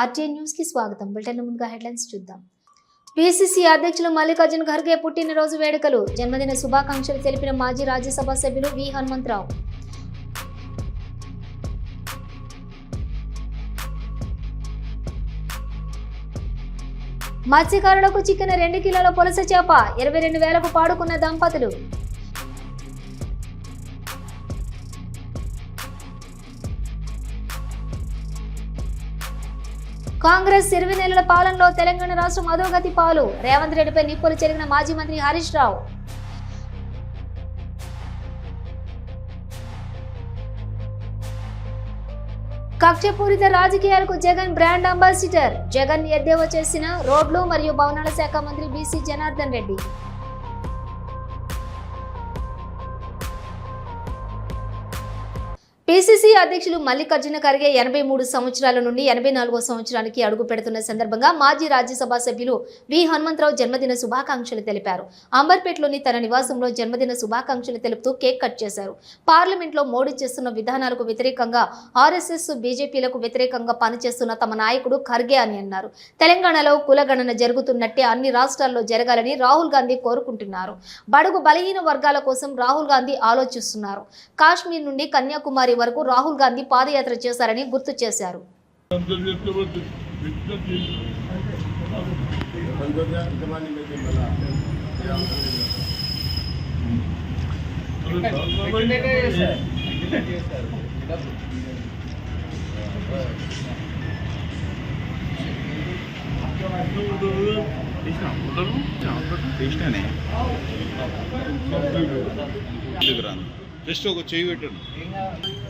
RTN న్యూస్కి స్వాగతం. Bulletin ముందుగా హెడ్లైన్స్ చూద్దాం. పిసిసి అధ్యక్షులు మల్లికార్జున్ ఖర్గే పుట్టినరోజు వేడుకలు. జన్మదిన శుభాకాంక్షలు తెలిపిన మాజీ రాజ్యసభ సభ్యులు వి. హనుమంతరావు. మత్స్యకారులకు చిక్కిన రెండు కిలోల పులస చేప ఇరవై రెండు వేలకు పాడుకున్న దంపతులు. కాంగ్రెస్ ఇరవై నెలల పాలనలో తెలంగాణ రాష్ట్రం అధోగతి పాలు. రేవంత్ రెడ్డిపై నిప్పులు చెరిగిన మాజీ మంత్రి హరీష్ రావు. కక్షపూరిత రాజకీయాలకు జగన్ బ్రాండ్ అంబాసిడర్. జగన్ ఎద్దేవా చేసిన రోడ్లు మరియు భవనాల శాఖ మంత్రి బీసీ జనార్దన్ రెడ్డి. పిసిసి అధ్యక్షులు మల్లికార్జున ఖర్గే ఎనభై మూడు సంవత్సరాల నుండి ఎనభై నాలుగో సంవత్సరానికి అడుగు పెడుతున్న సందర్భంగా మాజీ రాజ్యసభ సభ్యులు వి. హనుమంతరావు జన్మదిన శుభాకాంక్షలు తెలిపారు. అంబర్పేటలోని తన నివాసంలో జన్మదిన శుభాకాంక్షలు తెలుపుతూ కేక్ కట్ చేశారు. పార్లమెంట్లో మోడీ చేస్తున్న విధానాలకు వ్యతిరేకంగా ఆర్ఎస్ఎస్ బీజేపీలకు వ్యతిరేకంగా పనిచేస్తున్న తమ నాయకుడు ఖర్గే అని అన్నారు. తెలంగాణలో కులగణన జరుగుతున్నట్టే అన్ని రాష్ట్రాల్లో జరగాలని రాహుల్ గాంధీ కోరుకుంటున్నారు. బడుగు బలహీన వర్గాల కోసం రాహుల్ గాంధీ ఆలోచిస్తున్నారు. కాశ్మీర్ నుండి కన్యాకుమారి వరకు రాహుల్ గాంధీ పాదయాత్ర చేశారని గుర్తు చేశారు. కృష్ణనే. జస్ట్ ఒక చెయ్యి పెట్టండి.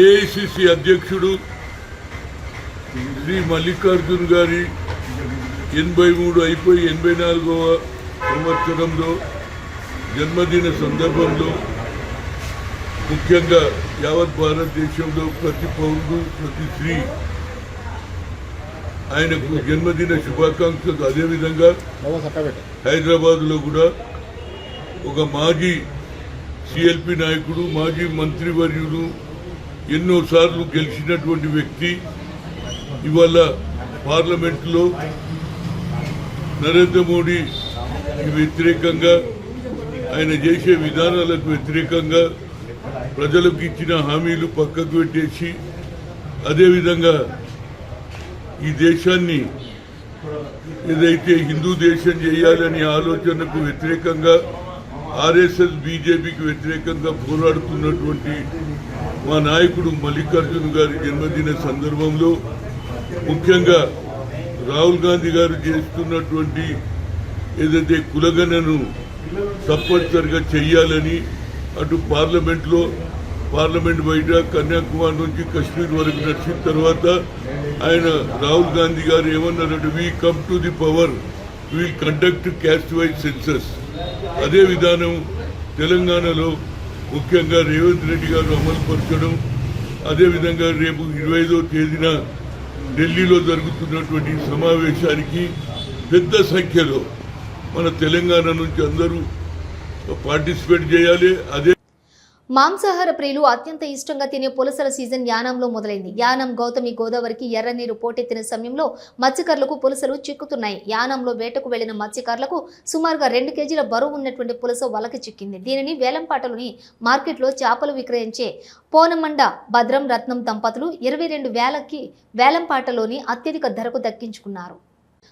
ఏఐసిసి అధ్యక్షుడు శ్రీ మల్లికార్జున్ గారి ఎనభై మూడు అయిపోయి ఎనభై నాలుగవ సంవత్సరంలో జన్మదిన సందర్భంలో ముఖ్యంగా యావత్ భారతదేశంలో ప్రతి పౌరుడు ప్రతి స్త్రీ ఆయనకు జన్మదిన శుభాకాంక్షలు. అదేవిధంగా హైదరాబాద్లో కూడా ఒక మాజీ సిఎల్పి నాయకుడు మాజీ మంత్రివర్యులు ఎన్నోసార్లు గెలిచినటువంటి వ్యక్తి. ఇవాళ పార్లమెంట్లో నరేంద్ర మోడీకి వ్యతిరేకంగా ఆయన చేసే విధానాలకు వ్యతిరేకంగా ప్రజలకు ఇచ్చిన హామీలు పక్కకు పెట్టేసి అదేవిధంగా ఈ దేశాన్ని ఏదైతే హిందూ దేశం చేయాలనే ఆలోచనకు వ్యతిరేకంగా ఆర్ఎస్ఎస్ బీజేపీకి వ్యతిరేకంగా పోరాడుతున్నటువంటి మా నాయకుడు మల్లికార్జున్ గారి జన్మదిన సందర్భంలో ముఖ్యంగా రాహుల్ గాంధీ గారు చేస్తున్నటువంటి ఏదైతే కులగణను తప్పనిసరిగా చెయ్యాలని అటు పార్లమెంట్లో పార్లమెంట్ బయట కన్యాకుమారి నుంచి కశ్మీర్ వరకు నడిచిన తర్వాత ఆయన రాహుల్ గాంధీ గారు ఏమన్నారంటే we come to the power will conduct caste wise census అదే విధానం తెలంగాణలో ముఖ్యంగా రేవంత్ రెడ్డి గారు అమలుపరచడం అదేవిధంగా రేపు ఇరవై ఐదో తేదీన ఢిల్లీలో జరుగుతున్నటువంటి సమావేశానికి పెద్ద సంఖ్యలో మన తెలంగాణ నుంచి అందరూ పార్టిసిపేట్ చేయాలి. అదే మాంసాహార ప్రియులు అత్యంత ఇష్టంగా తినే పులసల సీజన్ యానంలో మొదలైంది. యానం గౌతమి గోదావరికి ఎర్రనీరు పోటెత్తిన సమయంలో మత్స్యకారులకు పులసలు చిక్కుతున్నాయి. యానంలో వేటకు వెళ్ళిన మత్స్యకారులకు సుమారుగా రెండు కేజీల బరువు ఉన్నటువంటి పులస వలకి చిక్కింది. దీనిని వేలంపాటలోని మార్కెట్లో చేపలు విక్రయించే పోనమండ భద్రం రత్నం దంపతులు ఇరవై రెండు వేలకి వేలంపాటలోని అత్యధిక ధరకు దక్కించుకున్నారు.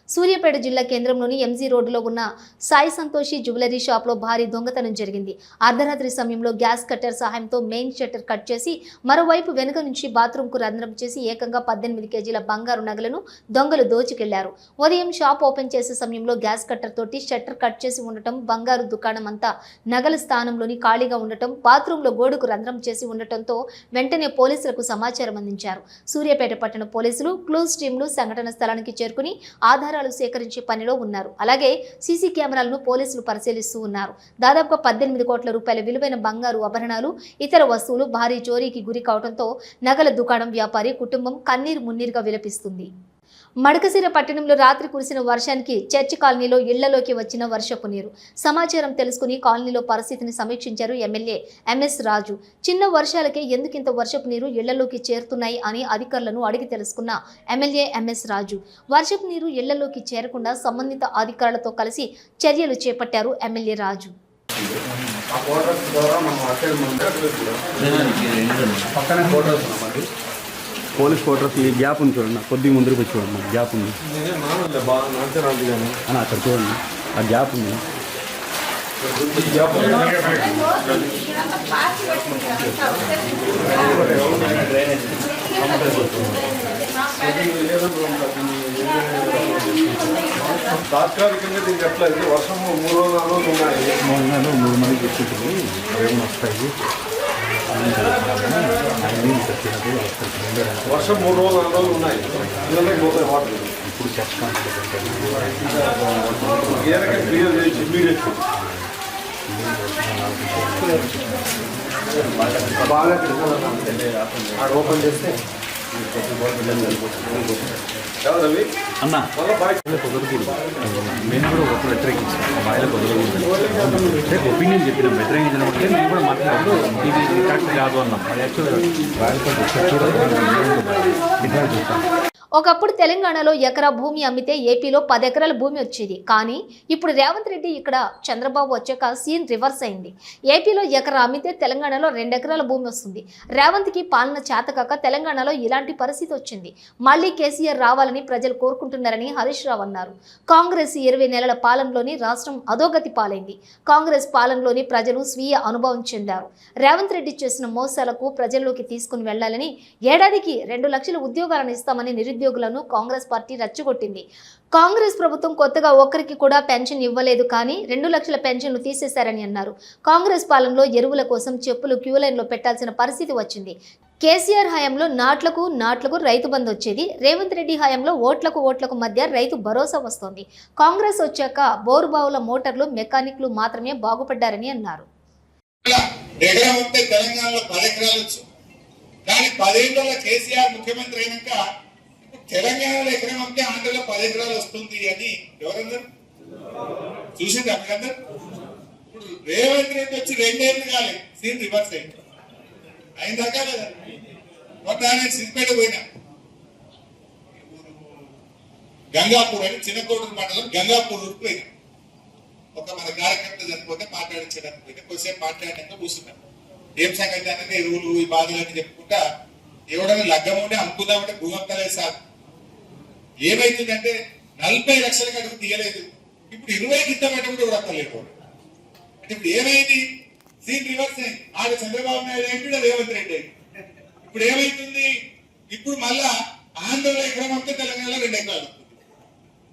సూర్యాపేట జిల్లా కేంద్రంలోని ఎంజీ రోడ్డులో ఉన్న సాయి సంతోషి జ్యువెలరీ షాప్లో భారీ దొంగతనం జరిగింది. అర్ధరాత్రి సమయంలో గ్యాస్ కట్టర్ సహాయంతో మెయిన్ షట్టర్ కట్ చేసి మరోవైపు వెనుక నుంచి బాత్రూంకు రంధ్రం చేసి ఏకంగా పద్దెనిమిది కేజీల బంగారు నగలను దొంగలు దోచుకెళ్ళారు. ఉదయం షాప్ ఓపెన్ చేసే సమయంలో గ్యాస్ కట్టర్ తోటి షట్టర్ కట్ చేసి ఉండటం బంగారు దుకాణం అంతా నగల స్థానంలోని ఖాళీగా ఉండటం బాత్రూంలో గోడకు రంధ్రం చేసి ఉండటంతో వెంటనే పోలీసులకు సమాచారం అందించారు. సూర్యాపేట పట్టణ పోలీసులు క్లూజ్ టీంలు సంఘటన స్థలానికి చేరుకుని ఆధారాలు సేకరించే పనిలో ఉన్నారు. అలాగే సీసీ కెమెరాలను పోలీసులు పరిశీలిస్తూ ఉన్నారు. దాదాపుగా పద్దెనిమిది కోట్ల రూపాయల విలువైన బంగారు ఆభరణాలు ఇతర వస్తువులు భారీ చోరీకి గురి కావడంతో నగల దుకాణం వ్యాపారి కుటుంబం కన్నీరు మున్నీరుగా విలపిస్తుంది. మడకసిర పట్టణంలో రాత్రి కురిసిన వర్షానికి చర్చి కాలనీలో ఇళ్ళలోకి వచ్చిన వర్షపు నీరు. సమాచారం తెలుసుకుని కాలనీలో పరిస్థితిని సమీక్షించారు ఎమ్మెల్యే ఎంఎస్ రాజు. చిన్న వర్షాలకే ఎందుకింత వర్షపు నీరు ఇళ్ళలోకి చేరుతున్నాయి అని అధికారులను అడిగి తెలుసుకున్న ఎమ్మెల్యే ఎంఎస్ రాజు. వర్షపు నీరు ఇళ్ళలోకి చేరకుండా సంబంధిత అధికారులతో కలిసి చర్యలు చేపట్టారు ఎమ్మెల్యే రాజు. పక్కనే పోలీస్ ఫోటోస్ ఈ గ్యాప్ ఉంది చూడండి. కొద్దిగా ముందుకు వచ్చి చూడండి గ్యాప్ ఉంది. అని అక్కడ చూడండి. ఆ గ్యాప్ ఉంది. తాత్కాలికంగా దీనికి ఎట్లా? ఇది వర్షం మూడు రోజులు నాలుగు రోజులు ఉన్నాయి. మూడు నెలలు మూడు మంది చెప్పింది అవేమో వస్తాయి? వర్షం మూడు రోజులు నాలుగు రోజులు ఉన్నాయి. ఇళ్ళకి పోతాయి వాటర్. ఇప్పుడు చెప్తాను ఏరకే క్లియర్ చేసి ఇమ్మీడియట్ బాగా ఆడ ఓపెన్ చేస్తే అన్న. కుదరకూడదు మేము కూడా ఒకప్పుడు వ్యతిరేకించాం మా బాయిలో కుదరకూడదు అంటే ఒపీనియన్ చెప్పినాం వ్యతిరేకించినప్పటికీ మేము కూడా మాట్లాడదు ఇది కరెక్ట్ కాదు అన్నాం. అది యాక్చువల్గా బాయిలతో చూడాలి చూస్తాం ఒకప్పుడు తెలంగాణలో ఎకరా భూమి అమ్మితే ఏపీలో పది ఎకరాల భూమి వచ్చేది. కానీ ఇప్పుడు రేవంత్ రెడ్డి ఇక్కడ చంద్రబాబు వచ్చాక సీన్ రివర్స్ అయింది. ఏపీలో ఎకరా అమ్మితే తెలంగాణలో రెండు ఎకరాల భూమి వస్తుంది. రేవంత్కి పాలన చేతకాక తెలంగాణలో ఇలాంటి పరిస్థితి వచ్చింది. మళ్ళీ కేసీఆర్ రావాలని ప్రజలు కోరుకుంటున్నారని హరీష్ రావు అన్నారు. కాంగ్రెస్ ఇరవై నెలల పాలనలోని రాష్ట్రం అధోగతి పాలైంది. కాంగ్రెస్ పాలనలోని ప్రజలు స్వీయ అనుభవం చెందారు. రేవంత్ రెడ్డి చేసిన మోసాలకు ప్రజల్లోకి తీసుకుని వెళ్ళాలని ఏడాదికి రెండు లక్షల ఉద్యోగాలను ఇస్తామని నిరుద్యోగులను కాంగ్రెస్ పార్టీ రచ్చగొట్టింది. కాంగ్రెస్ ప్రభుత్వం కొత్తగా ఒక్కరికి కూడా పెన్షన్ ఇవ్వలేదు కానీ రెండు లక్షల పెన్షన్లు తీసేశారని అన్నారు. కాంగ్రెస్ పాలనలో ఎరువుల కోసం చెప్పులు క్యూ లైన్లో పెట్టాల్సిన పరిస్థితి వచ్చింది. కేసీఆర్ హయాంలో నాట్లకు నాట్లకు రైతు బంద్ వచ్చేది. రేవంత్ రెడ్డి హయాంలో ఓట్లకు ఓట్లకు మధ్య రైతు భరోసా వస్తోంది. కాంగ్రెస్ వచ్చాక బోరుబావుల మోటార్లు మెకానిక్లు మాత్రమే బాగుపడ్డారని అన్నారు. కానీ కేసీఆర్ ముఖ్యమంత్రి అయినాక తెలంగాణలో ఎకరం అమ్మితే ఆంధ్రలో పది ఎకరాలు వస్తుంది అని ఎవరందరు? చూసింది అక్కడందరు ఇప్పుడు రేవంత్ రెడ్డి వచ్చి రెండేళ్ళు కాలేదు సీన్ రివర్స్ అయింది. అయిందాకా లేదా మొన్న నేను సిద్దిపేట పోయినా. గంగాపూర్ అని చిన్నకోటూరు మండలం గంగాపూర్ ఊరికి పోయినా. ఒక మన కార్యకర్త చనిపోతే మాట్లాడించడానికి పోయినా. కొద్దిసేపు మాట్లాడినాక కూర్చున్నాం. ఏం సంగతి అనేది ఎరువులు ఈ అని చెప్పుకుంటా ఎవడన్నా లగ్గం ఉంటే అమ్ముకుందామంటే భూమంతలే సార్ ఏమైతుందంటే నలభై లక్షల అడుగు తీయలేదు. ఇప్పుడు ఇరవై గిద్దమంటే కూడా ఎవడక్కర్లేదు అంటే ఇప్పుడు ఏమైంది? సీన్ రివర్స్ ఆడ చంద్రబాబు నాయుడు ఏంటి రేవంత్ రెడ్డి ఇప్పుడు ఏమైతుంది? ఇప్పుడు మళ్ళా ఆంధ్రలో ఎకరం అంతా తెలంగాణలో రెండు ఎకరాలు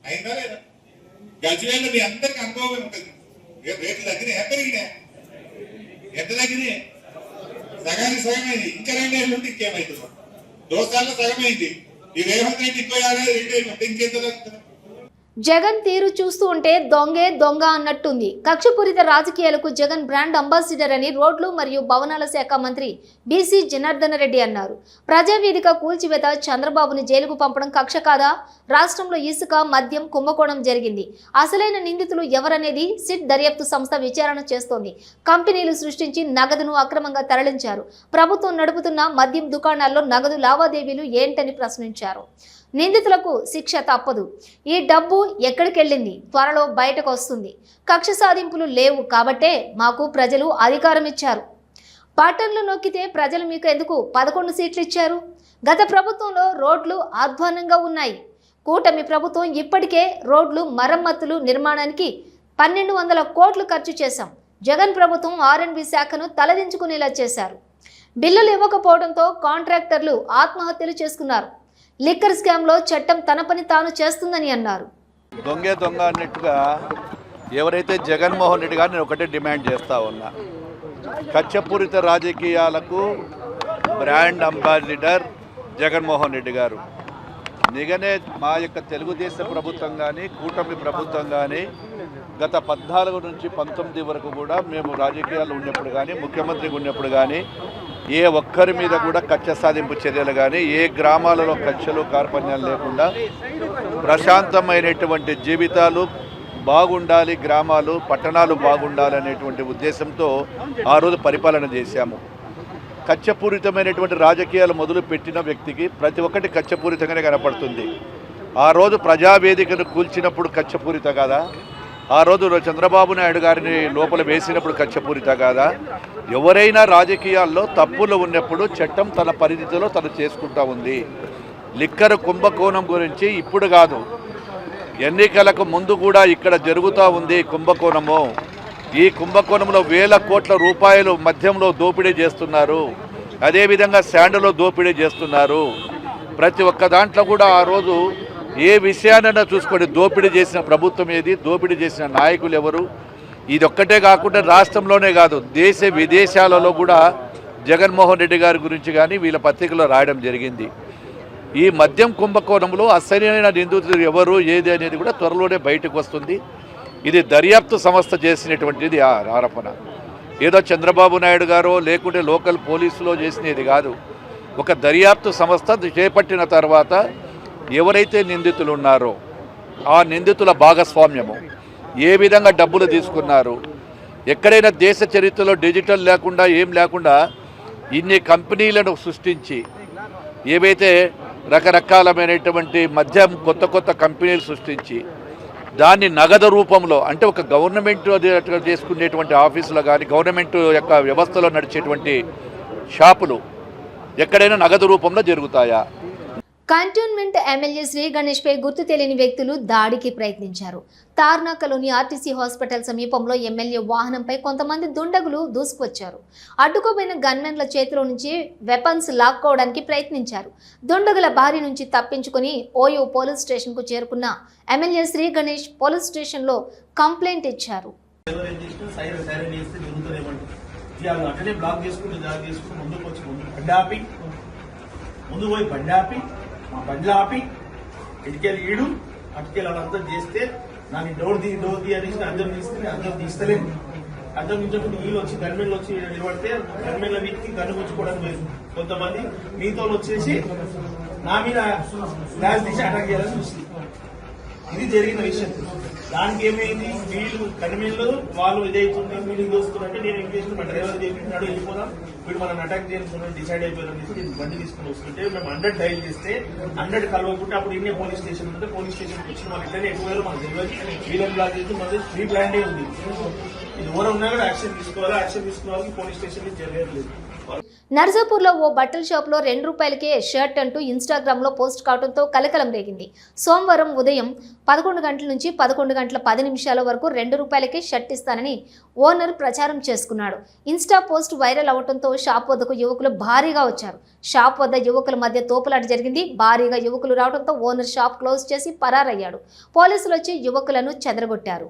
అయిందా లేదా? గజవేళ్ళు మీ అందరికి అనుభవమే ఉంటుంది. రేట్లు తగ్గినాయి? ఎంత పెరిగినాయి ఎంత తగ్గినాయి? సగానికి సగమైంది. ఇంకా రెండేళ్ళు ఉంటే ఇంకేమైతుంది? దోసాల్లో సగమైంది. ఈ రేవంత్ రెడ్డి ఇంకో ఏడాది రెండేళ్ళు ఉంటే ఇంకెంత తగ్గుతుంది జగన్ తీరు చూస్తూ ఉంటే దొంగే దొంగ అన్నట్టుంది. కక్షపూరిత రాజకీయాలకు జగన్ బ్రాండ్ అంబాసిడర్ అని రోడ్లు మరియు భవనాల శాఖ మంత్రి బీసీ జనార్దన రెడ్డి అన్నారు. ప్రజావేదిక కూల్చివేత చంద్రబాబుని జైలుకు పంపడం కక్ష కాదా? రాష్ట్రంలో ఇసుక మద్యం కుంభకోణం జరిగింది. అసలైన నిందితులు ఎవరనేది సిట్ దర్యాప్తు సంస్థ విచారణ చేస్తోంది. కంపెనీలు సృష్టించి నగదును అక్రమంగా తరలించారు. ప్రభుత్వం నడుపుతున్న మద్యం దుకాణాల్లో నగదు లావాదేవీలు ఏంటని ప్రశ్నించారు. నిందితులకు శిక్ష తప్పదు. ఈ డబ్బు ఎక్కడికెళ్ళింది? త్వరలో బయటకు వస్తుంది. కక్ష సాధింపులు లేవు కాబట్టే మాకు ప్రజలు అధికారం ఇచ్చారు బటన్లు నొక్కితే ప్రజలు మీకు ఎందుకు పదకొండు సీట్లు ఇచ్చారు గత ప్రభుత్వంలో రోడ్లు అధ్వానంగా ఉన్నాయి. కూటమి ప్రభుత్వం ఇప్పటికే రోడ్లు మరమ్మతులు నిర్మాణానికి పన్నెండు వందల కోట్లు ఖర్చు చేశాం. జగన్ ప్రభుత్వం ఆర్ఎండ్బి శాఖను తలదించుకునేలా చేశారు. బిల్లులు ఇవ్వకపోవడంతో కాంట్రాక్టర్లు ఆత్మహత్యలు చేసుకున్నారు. లిక్కర్ స్కామ్లో చట్టం తన పని తాను చేస్తుందని అన్నారు. దొంగే దొంగ అన్నట్టుగా ఎవరైతే జగన్మోహన్ రెడ్డి గారు నేను ఒకటే డిమాండ్ చేస్తా ఉన్నా. కచ్చపూరిత రాజకీయాలకు బ్రాండ్ అంబాసిడర్ జగన్మోహన్ రెడ్డి గారు. నిగనే మా యొక్క తెలుగుదేశం ప్రభుత్వం కానీ కూటమి ప్రభుత్వం కానీ గత పద్నాలుగు నుంచి పంతొమ్మిది వరకు కూడా మేము రాజకీయాలు ఉన్నప్పుడు కానీ ముఖ్యమంత్రిగా ఉన్నప్పుడు కానీ ఏ ఒక్కరి మీద కూడా కక్ష సాధింపు చర్యలు కానీ ఏ గ్రామాలలో కక్షలు కార్పణ్యాలు లేకుండా ప్రశాంతమైనటువంటి జీవితాలు బాగుండాలి గ్రామాలు పట్టణాలు బాగుండాలి అనేటువంటి ఉద్దేశంతో ఆ రోజు పరిపాలన చేశాము. కచ్చపూరితమైనటువంటి రాజకీయాలు మొదలు పెట్టిన వ్యక్తికి ప్రతి ఒక్కటి కచ్చపూరితంగానే కనపడుతుంది. ఆ రోజు ప్రజావేదికను కూల్చినప్పుడు కచ్చపూరిత కదా? ఆ రోజు చంద్రబాబు నాయుడు గారిని లోపల వేసినప్పుడు కచ్చపూరిత కాదా? ఎవరైనా రాజకీయాల్లో తప్పులు ఉన్నప్పుడు చట్టం తన పరిధిలో తను చేసుకుంటా ఉంది. లిక్కర్ కుంభకోణం గురించి ఇప్పుడు కాదు. ఎన్నికలకు ముందు కూడా ఇక్కడ జరుగుతూ ఉంది కుంభకోణము. ఈ కుంభకోణంలో వేల కోట్ల రూపాయలు మధ్యంలో దోపిడీ చేస్తున్నారు. అదేవిధంగా శాండ్లో దోపిడీ చేస్తున్నారు. ప్రతి ఒక్క దాంట్లో కూడా ఆ రోజు ఏ విషయాన్నైనా చూసుకోండి దోపిడీ చేసిన ప్రభుత్వం ఏది? దోపిడీ చేసిన నాయకులు ఎవరు? ఇది ఒక్కటే కాకుండా రాష్ట్రంలోనే కాదు దేశ విదేశాలలో కూడా జగన్మోహన్ రెడ్డి గారి గురించి కానీ వీళ్ళ పత్రికలో రాయడం జరిగింది. ఈ మద్యం కుంభకోణంలో అసలైన నిందితులు ఎవరు? ఏది అనేది కూడా త్వరలోనే బయటకు వస్తుంది. ఇది దర్యాప్తు సంస్థ చేసినటువంటిది ఆ ఆరోపణ. ఏదో చంద్రబాబు నాయుడు గారో లేకుంటే లోకల్ పోలీసులో చేసినది కాదు. ఒక దర్యాప్తు సంస్థ చేపట్టిన తర్వాత ఎవరైతే నిందితులు ఉన్నారో ఆ నిందితుల భాగస్వామ్యము ఏ విధంగా డబ్బులు తీసుకున్నారు ఎక్కడైనా దేశ చరిత్రలో డిజిటల్ లేకుండా ఏం లేకుండా ఇన్ని కంపెనీలను సృష్టించి ఏవైతే రకరకాలమైనటువంటి మధ్య కొత్త కొత్త కంపెనీలు సృష్టించి దాన్ని నగదు రూపంలో అంటే ఒక గవర్నమెంట్ చేసుకునేటువంటి ఆఫీసులో కానీ గవర్నమెంట్ యొక్క వ్యవస్థలో నడిచేటువంటి షాపులు ఎక్కడైనా నగదు రూపంలో జరుగుతాయా? కంటోన్మెంట్ ఎమ్మెల్యే శ్రీ గణేష్ పై గుర్తు తెలియని వ్యక్తులు దాడికి ప్రయత్నించారు. తార్నాకలోని ఆర్టీసీ హాస్పిటల్ సమీపంలో ఎమ్మెల్యే వాహనంపై కొంతమంది దుండగులు దూసుకువచ్చారు. అడ్డుకోబోయిన గన్మెన్ల చేతిలో నుంచి వెపన్స్ లాక్కోవడానికి ప్రయత్నించారు. దుండగుల బారి నుంచి తప్పించుకుని ఓయో పోలీస్ స్టేషన్కు చేరుకున్న ఎమ్మెల్యే శ్రీ గణేష్ పోలీస్ స్టేషన్లో కంప్లైంట్ ఇచ్చారు. బ్లాక్ చేసుకుంటూ చేసుకుంటూ ముందుకు వచ్చి ముందు బండి ఆపి ముందు పోయి బండి ఆపి మా బండ్లు ఆపి ఇటుకెళ్ళి ఈడు అటుకెళ్ళి వాళ్ళంతా చేస్తే నాకు డోర్ తీ డోర్ తీ అనేసి అద్దం తీస్తే అందరం తీస్తలేదు అద్దం నుంచకుండా వీళ్ళు వచ్చి గన్మెన్లు వచ్చి నిలబడితే గన్మెన్ల వ్యక్తి గన్ను గుచ్చుకోవడానికి లేదు. కొంతమంది మీతో వచ్చేసి నా మీద గ్లాస్ తీసి అటాక్ చేయాలని చూసింది ఇది జరిగిన విషయం. దానికి ఏమైంది వీళ్ళు కనిమిళ్ళు వాళ్ళు ఇదైతుంది వీళ్ళు దోస్తున్నట్టే నేను ఇంకేసిన మా డ్రైవర్ చేపించినాడు వెళ్ళిపోదాం. వీడు మనం అటాక్ చేయాల్సిన డిసైడ్ అయిపోయారని చెప్పి నేను బండి తీసుకుని వస్తుంటే మేము హండ్రెడ్ డైల్ చేస్తే హండ్రెడ్ కలవకుంటే అప్పుడు ఇన్నే పోలీస్ స్టేషన్ ఉంటే పోలీస్ స్టేషన్కి వచ్చిన వాళ్ళు ఇట్లనే ఎక్కువ మనకు తెలియదు. వీళ్ళని బ్లాక్ చేసి మనది ప్రీ ప్లాన్డే ఉంది. ఇది ఎవరు ఉన్నా కూడా యాక్షన్ తీసుకోవాలి? యాక్షన్ తీసుకున్న వాళ్ళకి పోలీస్ స్టేషన్ నుంచి నర్సాపూర్లో ఓ బట్టల షాప్లో రెండు రూపాయలకే షర్ట్ అంటూ ఇన్స్టాగ్రామ్లో పోస్ట్ కావడంతో కలకలం రేగింది సోమవారం ఉదయం పదకొండు గంటల నుంచి పదకొండు గంటల పది నిమిషాల వరకు రెండు రూపాయలకే షర్ట్ ఇస్తానని ఓనర్ ప్రచారం చేసుకున్నాడు ఇన్స్టా పోస్ట్ వైరల్ అవడంతో షాప్ వద్దకు యువకులు భారీగా వచ్చారు షాప్ వద్ద యువకుల మధ్య తోపులాట జరిగింది భారీగా యువకులు రావడంతో ఓనర్ షాప్ క్లోజ్ చేసి పరారయ్యాడు పోలీసులు వచ్చి యువకులను చెదరగొట్టారు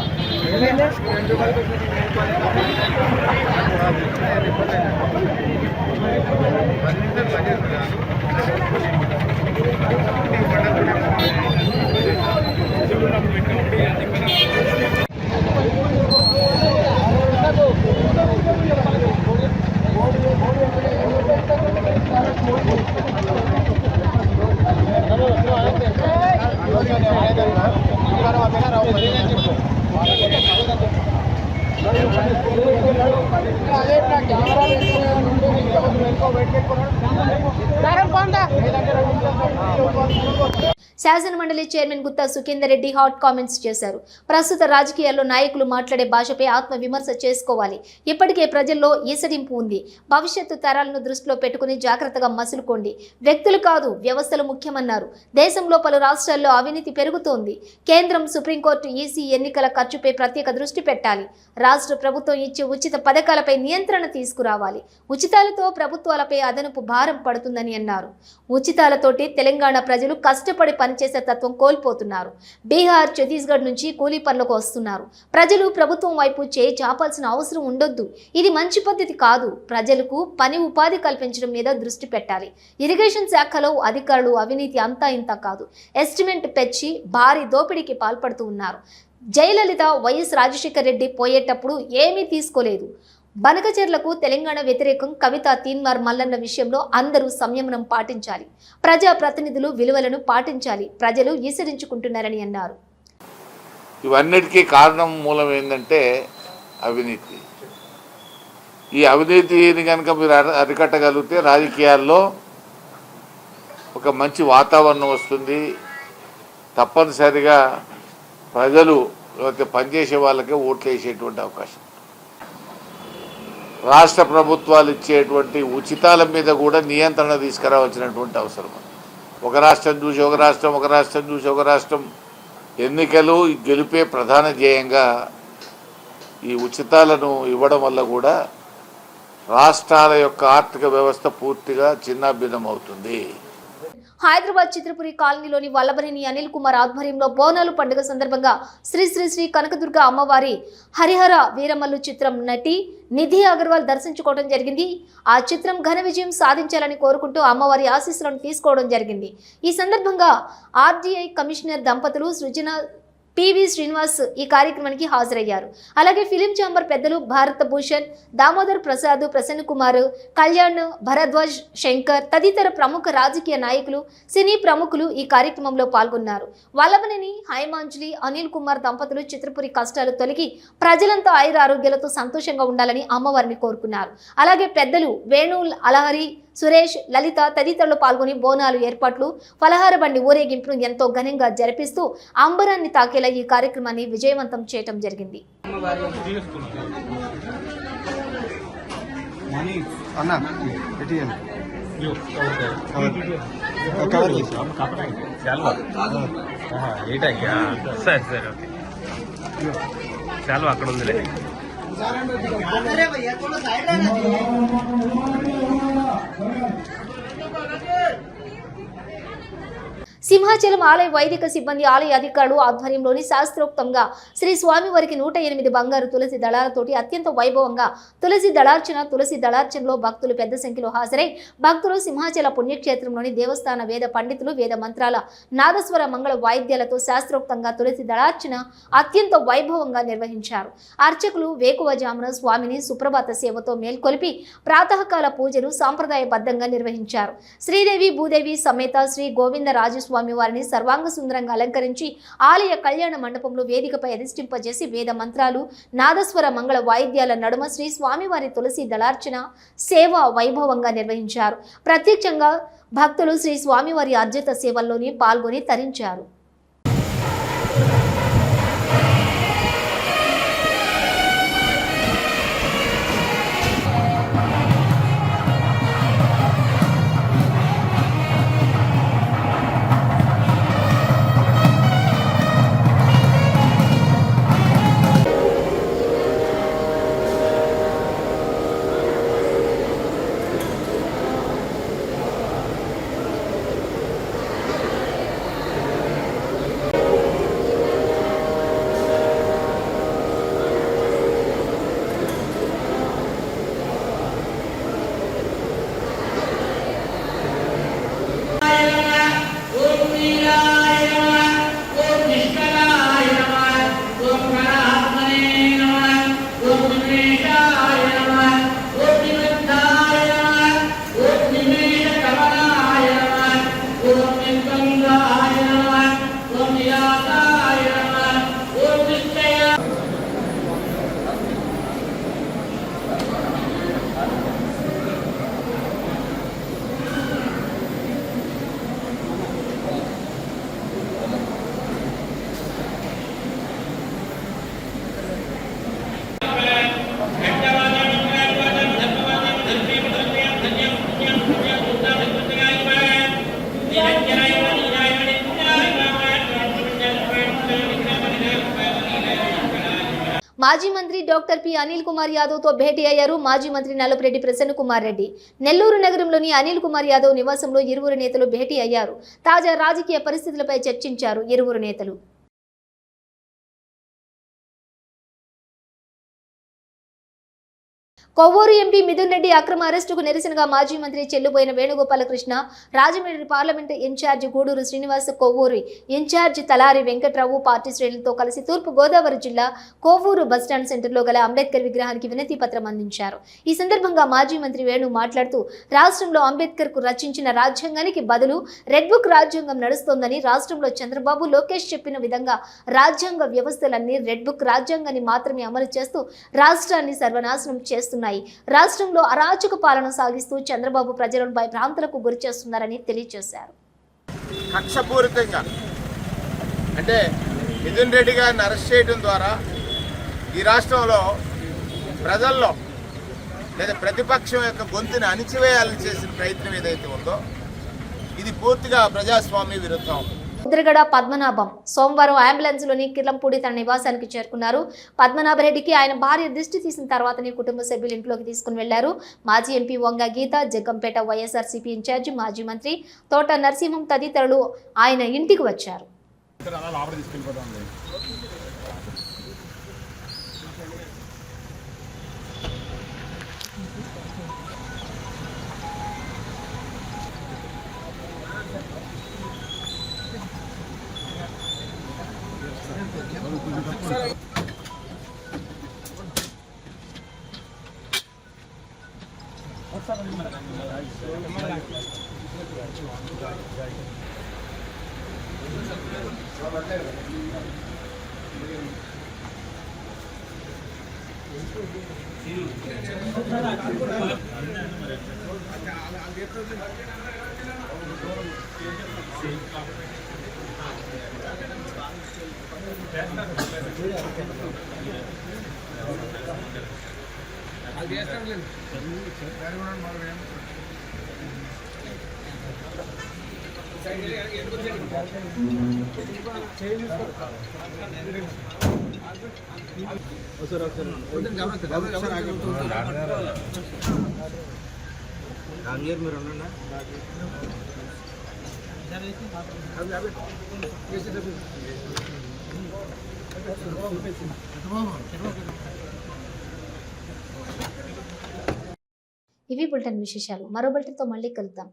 పన్నెండు మండలి chairman Gutha Sukhender Reddy hot comments చేశారు. ప్రస్తుత రాజకీయాల్లో నాయకులు మాట్లాడే భాషపై ఆత్మ విమర్శ చేసుకోవాలి. ఇప్పటికే ప్రజల్లో ఈసడింపు ఉంది. భవిష్యత్తు తరాలను దృష్టిలో పెట్టుకుని జాగ్రత్తగా మసులుకోండి. వ్యక్తులు కాదు వ్యవస్థలు ముఖ్యమన్నారు. దేశంలో పలు రాష్ట్రాల్లో అవినీతి పెరుగుతోంది. కేంద్రం సుప్రీంకోర్టు ఈసీ ఎన్నికల ఖర్చుపై ప్రత్యేక దృష్టి పెట్టాలి. రాష్ట్ర ప్రభుత్వం ఇచ్చే ఉచిత పథకాలపై నియంత్రణ తీసుకురావాలి. ఉచితాలతో ప్రభుత్వాలపై అదనపు భారం పడుతుందని అన్నారు. ఉచితాలతోటి తెలంగాణ ప్రజలు కష్టపడి పనిచేసే తత్వం కోల్పోతున్నారు. బీహార్ ఛత్తీస్గఢ్ నుంచి కూలీ పనులకు వస్తున్నారు. ప్రజలు ప్రభుత్వం వైపు చేయి చాపాల్సిన అవసరం ఉండొద్దు. ఇది మంచి పద్ధతి కాదు. ప్రజలకు పని ఉపాధి కల్పించడం మీద దృష్టి పెట్టాలి. ఇరిగేషన్ శాఖలో అధికారులు అవినీతి అంతా ఇంత కాదు. ఎస్టిమేట్ పెంచి భారీ దోపిడీకి పాల్పడుతూ ఉన్నారు. జయలలిత వైఎస్ రాజశేఖర్ రెడ్డి పోయేటప్పుడు ఏమీ తీసుకోలేదు. బనకచెర్లకు తెలంగాణ వ్యతిరేకం కవిత తీన్మార్ మల్లన్న విషయంలో అందరూ సంయమనం పాటించాలి. ప్రజా ప్రతినిధులు విలువలను పాటించాలి. ప్రజలు ఈసరించుకుంటున్నారని అన్నారు. ఇవన్నిటికీ కారణం మూలం ఏంటంటే అవినీతి. ఈ అవినీతిని కనుక మీరు అరికట్టగలిగితే రాజకీయాల్లో ఒక మంచి వాతావరణం వస్తుంది. తప్పనిసరిగా ప్రజలు లేకపోతే పనిచేసే వాళ్ళకే ఓట్లు వేసేటువంటి అవకాశం. రాష్ట్ర ప్రభుత్వాలు ఇచ్చేటువంటి ఉచితాల మీద కూడా నియంత్రణ తీసుకురావాల్సినటువంటి అవసరం. ఒక రాష్ట్రం చూసి ఒక రాష్ట్రం ఒక రాష్ట్రం చూసి ఒక రాష్ట్రం ఎన్నికలు గెలిపే ప్రధాన ధ్యేయంగా ఈ ఉచితాలను ఇవ్వడం వల్ల కూడా రాష్ట్రాల యొక్క ఆర్థిక వ్యవస్థ పూర్తిగా చిన్నాభిన్నం అవుతుంది హైదరాబాద్ చిత్రపురి కాలనీలోని వల్లభనేని అనిల్ కుమార్ ఆధ్వర్యంలో బోనాలు పండుగ సందర్భంగా శ్రీ శ్రీ శ్రీ కనకదుర్గ అమ్మవారి హరిహర వీరమల్లు చిత్రం నటి నిధి అగర్వాల్ దర్శించుకోవడం జరిగింది. ఆ చిత్రం ఘన విజయం సాధించాలని కోరుకుంటూ అమ్మవారి ఆశీస్సులను తీసుకోవడం జరిగింది. ఈ సందర్భంగా ఆర్డీఐ కమిషనర్ దంపతులు సృజన పివి శ్రీనివాస్ ఈ కార్యక్రమానికి హాజరయ్యారు. అలాగే ఫిలిం ఛాంబర్ పెద్దలు భారత భూషణ్ దామోదర్ ప్రసాద్ ప్రసన్న కుమార్ కళ్యాణ్ భరద్వాజ్ శంకర్ తదితర ప్రముఖ రాజకీయ నాయకులు సినీ ప్రముఖులు ఈ కార్యక్రమంలో పాల్గొన్నారు. వల్లభనేని హైమాంజలి అనిల్ కుమార్ దంపతులు చిత్రపురి కష్టాలు తొలగి ప్రజలంతా ఆయుర ఆరోగ్యాలతో సంతోషంగా ఉండాలని అమ్మవారిని కోరుకున్నారు. అలాగే పెద్దలు వేణు అలహరి సురేష్ లలిత తదితరులు పాల్గొని బోనాలు ఏర్పాట్లు ఫలహార బండి ఊరేగింపును ఎంతో ఘనంగా జరిపిస్తూ అంబరాన్ని తాకేలా ఈ కార్యక్రమాన్ని విజయవంతం చేయటం జరిగింది. అన్న చేసి. ఏటయ్యా సరే సరే ఓకే చాలా అక్కడ ఉందిలే సింహాచలం ఆలయ వైదిక సిబ్బంది ఆలయ అధికారులు ఆధ్వర్యంలోని శాస్త్రోక్తంగా శ్రీ స్వామివారికి నూట ఎనిమిది బంగారు తులసి దళాలతోటి అత్యంత వైభవంగా తులసి దళార్చన తులసి దళార్చనలో భక్తులు పెద్ద సంఖ్యలో హాజరై భక్తులు సింహాచల పుణ్యక్షేత్రంలోని దేవస్థాన వేద పండితులు వేద మంత్రాల నాదస్వర మంగళ వాయిద్యాలతో శాస్త్రోక్తంగా తులసి దళార్చన అత్యంత వైభవంగా నిర్వహించారు. అర్చకులు వేకువజామున స్వామిని సుప్రభాత సేవతో మేల్కొలిపి ప్రాతకాల పూజలు సాంప్రదాయబద్ధంగా నిర్వహించారు. శ్రీదేవి భూదేవి సమేత శ్రీ గోవింద రాజస్వామి వారిని సర్వాంగ సుందరంగా అలంకరించి ఆలయ కళ్యాణ మండపంలో వేదికపై అధిష్టింపజేసి వేద మంత్రాలు నాదస్వర మంగళ వాయిద్యాల నడుమ శ్రీ స్వామివారి తులసి దళార్చన సేవ వైభవంగా నిర్వహించారు. ప్రత్యక్షంగా భక్తులు శ్రీ స్వామివారి అర్జిత సేవల్లోని పాల్గొని తరించారు. మాజీ మంత్రి డాక్టర్ పి అనిల్ కుమార్ యాదవ్తో భేటీ అయ్యారు మాజీ మంత్రి నల్లపురెడ్డి ప్రసన్న కుమార్ రెడ్డి. నెల్లూరు నగరంలోని అనిల్ కుమార్ యాదవ్ నివాసంలో ఇరువురు నేతలు భేటీ అయ్యారు. తాజా రాజకీయ పరిస్థితులపై చర్చించారు ఇరువురు నేతలు. కొవ్వూరు ఎంపీ మిథున్ రెడ్డి అక్రమ అరెస్టుకు నిరసనగా మాజీ మంత్రి చెల్లిపోయిన Venugopalakrishna Rajahmundry parliament in charge Guduru Srinivas Kovvur in charge Talari Venkatrao party శ్రేణులతో కలిసి తూర్పు గోదావరి జిల్లా కొవ్వూరు బస్టాండ్ సెంటర్లో గల అంబేద్కర్ విగ్రహానికి వినతి పత్రం అందించారు. ఈ సందర్భంగా మాజీ మంత్రి వేణు మాట్లాడుతూ రాష్ట్రంలో అంబేద్కర్కు రచించిన రాజ్యాంగానికి బదులు రెడ్ బుక్ రాజ్యాంగం నడుస్తోందని రాష్ట్రంలో చంద్రబాబు లోకేష్ చెప్పిన విధంగా రాజ్యాంగ వ్యవస్థలన్నీ రెడ్ బుక్ రాజ్యాంగాన్ని మాత్రమే అమలు చేస్తూ రాష్ట్రాన్ని సర్వనాశనం చేస్తున్నాయి. రాష్ట్రంలో అరాచక పాలన సాగిస్తూ చంద్రబాబు ప్రజలను భయభ్రాంతులకు గురి చేస్తున్నారని తెలియజేశారు. కక్షపూరితంగా అంటే మిథున్ రెడ్డి గారిని అరెస్ట్ చేయడం ద్వారా ఈ రాష్ట్రంలో ప్రజల్లో లేదా ప్రతిపక్షం యొక్క గొంతుని అణిచివేయాలని చేసిన ప్రయత్నం ఏదైతే ఉందో ఇది పూర్తిగా ప్రజాస్వామ్య విరుద్ధం. ముద్రగడ పద్మనాభం. సోమవారం అంబులెన్స్లోని కిర్లంపూడి తన నివాసానికి చేరుకున్నారు. పద్మనాభరెడ్డికి ఆయన భార్య దృష్టి తీసిన తర్వాతనే కుటుంబ సభ్యులు ఇంట్లోకి తీసుకుని వెళ్ళారు. మాజీ MP Vanga Geetha Jaggampeta YSRCP in charge మాజీ మంత్రి తోట నరసింహం తదితరులు ఆయన ఇంటికి వచ్చారు. Salud. అది చేస్తాం లేదు ఒకసారి ఒకసారి ఇవి బులెటిన్ విశేషాలు. మరో బులెటిన్తో మళ్ళీ కలుద్దాం.